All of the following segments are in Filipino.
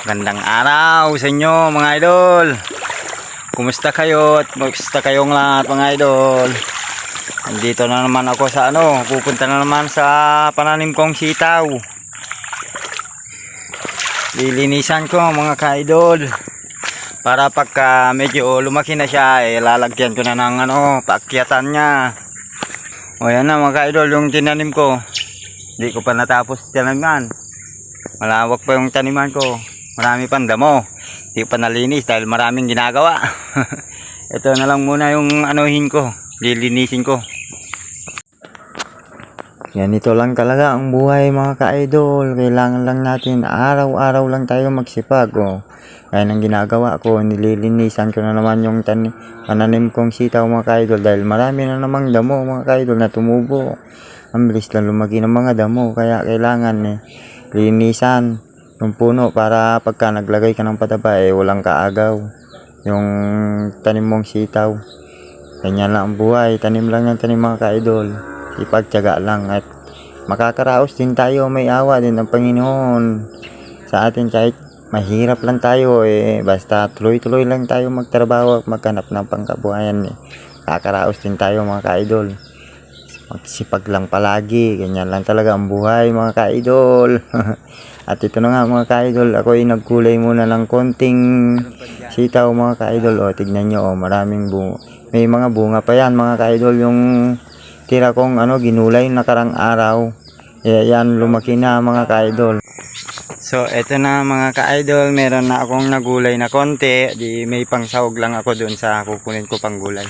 Gandang araw sa inyo mga idol. Kumusta kayo at kumusta kayong lahat mga idol? Andito na naman ako sa ano, pupunta na naman sa pananim kong sitaw. Lilinisan ko mga ka-idol. Para pagka medyo lumaki na siya, eh, lalagyan ko na ng ano, paakyatan niya. O yan na mga ka-idol, yung tinanim ko. Hindi ko pa natapos tinaman. Malawak pa yung taniman ko. Marami pang damo. Hindi pa nalinis dahil maraming ginagawa. Ito na lang muna yung anuhin ko. Lilinisin ko. Yan ito lang talaga ang buhay mga ka-idol. Kailangan lang natin araw-araw lang tayo magsipag. Oh. Kaya nang ginagawa ko, nililinisan ko na naman yung tan pananim kong sitaw mga ka-idol dahil marami na namang damo mga ka-idol na tumubo. Ang bilis lang lumaki ng mga damo kaya kailangan eh, linisan yung puno para pagka naglagay ka ng pataba eh walang kaagaw yung tanim mong sitaw. Ganyan lang ang buhay. Tanim lang ng tanim mga ka-idol. Ipagtyaga lang at makakaraos din tayo. May awa din ng Panginoon sa atin kahit mahirap lang tayo eh. Basta tuloy-tuloy lang tayo magtrabaho at maghanap ng pangkabuhayan eh. Kakaraos din tayo mga ka-idol. Magsipag lang palagi. Ganyan lang talaga ang buhay mga ka-idol. At ito na nga mga ka-idol, ako ay nagkulay muna ng konting sitaw mga ka-idol. O, tignan nyo, o, maraming bunga. May mga bunga pa yan mga ka-idol. Yung tira kong ano, ginulay nakarang araw. Eh, yan, lumaki na mga ka-idol. So, eto na mga ka-idol. Meron na akong nagulay na konti. Di may pangsahog lang ako dun sa kukunin ko pang gulay.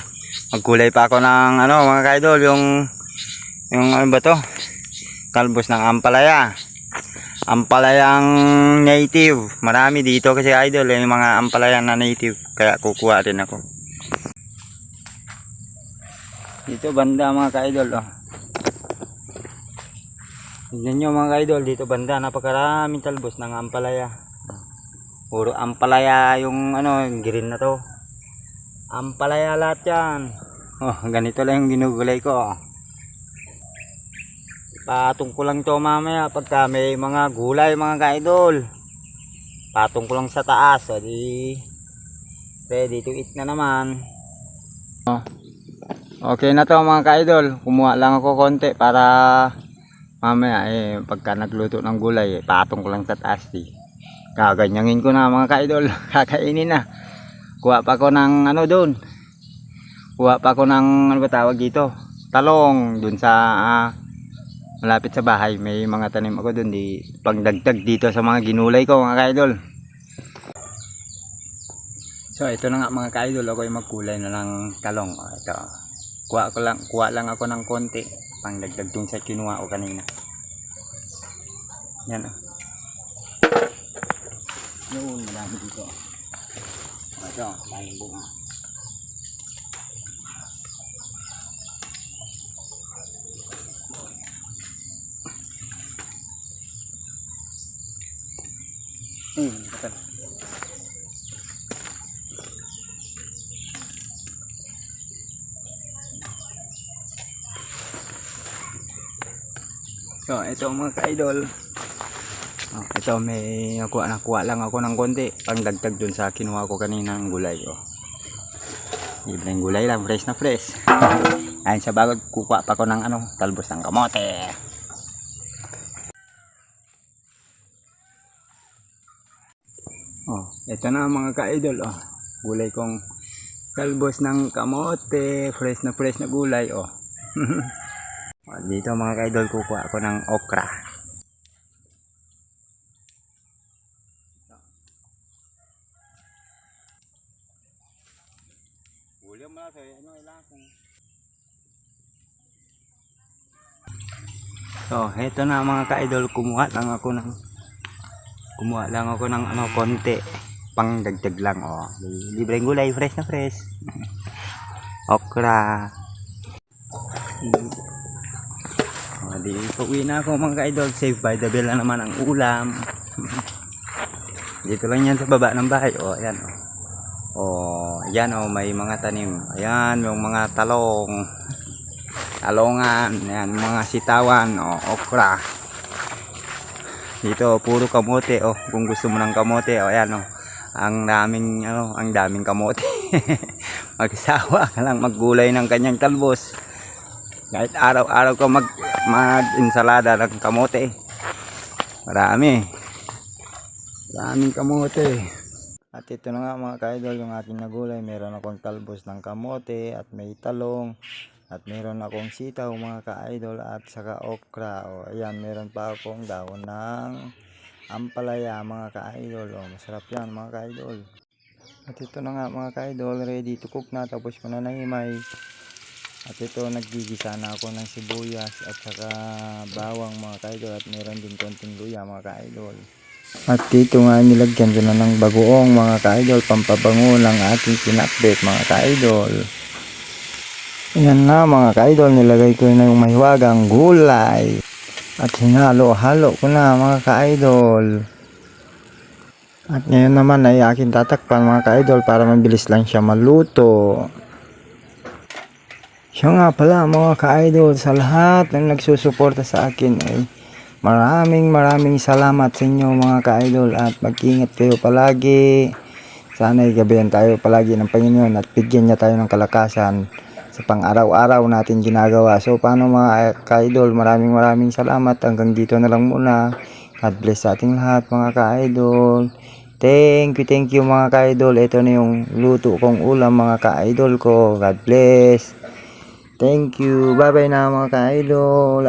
Magkulay pa ako ng ano mga ka-idol. Yung, yung ano ba to? Kalbos ng ampalaya. Ampalayang native. Marami dito kasi idol. Yung mga ampalaya na native. Kaya kukuha rin ako. Dito banda mga ka-idol. Oh. Tignan nyo mga ka-idol. Dito banda. Napakaraming talbos ng ampalaya. Puro ampalaya yung ano, yung green na to. Ampalaya lahat yan. Oh, ganito lang yung ginugulay ko. Oh. Patong ko lang to mamaya pagka may mga gulay mga ka-idol. Patong ko lang sa taas. O di ready to eat na naman. Okay na to mga ka-idol. Kumuha lang ako konti para mamaya eh pagka nagluto ng gulay eh, patong ko lang sa taas. Di. Gaganyangin ko na mga ka-idol. Kakainin na. Kuha pa ko ng ano doon. Kuha pa ko ng ano ba tawag dito? Talong doon sa ah, malapit sa bahay may mga tanim ako doon di pagdagdag dito sa mga ginulay ko mga kaidol. So ito na nga mga kaidol ako yung magkulay na ng talong. O, ito. Kuha ko lang kuha lang ako ng konti. Pangdagdag dun sa kinuha ko kanina. Yan o yun madami dito. Ito bunga Hmm, betul. So, ito mga ka-idol. Oh, ito may nakuha nakuha lang ako ng konti pang dagdag dun sa kinuha ko kanina ng gulay oh. Libreng gulay lang, fresh na fresh. Ayun sa bagod kukuha pa ko ng ano, talbos ng kamote. Oh, ito na mga ka-idol oh. Gulay kong kalbos ng kamote, fresh na fresh na gulay oh. oh dito mga ka-idol kukuha ako ng okra. Gulay mo na ano ilang So, eto na mga ka-idol, kumuha lang ako ng kumuha lang ako ng ano konti. Pang dagdag lang oh. Libreng gulay fresh na fresh. Okra. Oh, di pauwi na ako mga ka-idol. Save by the bell na naman ang ulam. Dito lang yan sa baba ng bahay. Oh ayan oh. Oh ayan oh may mga tanim. Ayan yung mga talong. Talongan. Ayan mga sitawan. Oh okra Dito, puro kamote, oh. Kung gusto mo ng kamote, oh, ayan, oh. Ang daming, ano, ang daming kamote. Magsawa ka lang maggulay ng kanyang talbos. Kahit araw-araw ka mag, mag-insalada ng kamote. Marami. Maraming kamote. At ito na nga mga ka-idol, yung ating nagulay. Meron akong talbos ng kamote at may talong. At meron akong sitaw mga ka-idol at saka okra. O ayan, meron pa akong dahon ng ampalaya mga ka-idol. O masarap yan mga ka-idol. At ito na nga mga ka-idol, ready to cook na. Tapos ko na nahimay. At ito, naggigisa na ako ng sibuyas at saka bawang mga ka-idol. At meron din konting luya mga ka-idol. At dito nga nilagyan ko na ng bagoong mga ka-idol. Pampabango ng ating pinakbet mga ka-idol. Yan na mga ka-idol, nilagay ko na yung mahiwagang gulay. At hinalo-halo ko na mga ka-idol. At ngayon naman ay akin tatakpan mga ka-idol para mabilis lang siya maluto. Siya nga pala mga ka-idol sa lahat ng nagsusuporta sa akin ay maraming maraming salamat sa inyo mga ka-idol at mag-ingat kayo palagi. Sana gabayan tayo palagi ng Panginoon at bigyan niya tayo ng kalakasan sa pang-araw-araw natin ginagawa. So paano mga ka-idol, maraming maraming salamat. Hanggang dito na lang muna. God bless sa ating lahat mga ka-idol. Thank you, thank you mga ka-idol. Ito na yung luto kong ulam mga ka-idol ko. God bless. Thank you. Bye-bye na mga ka-idol.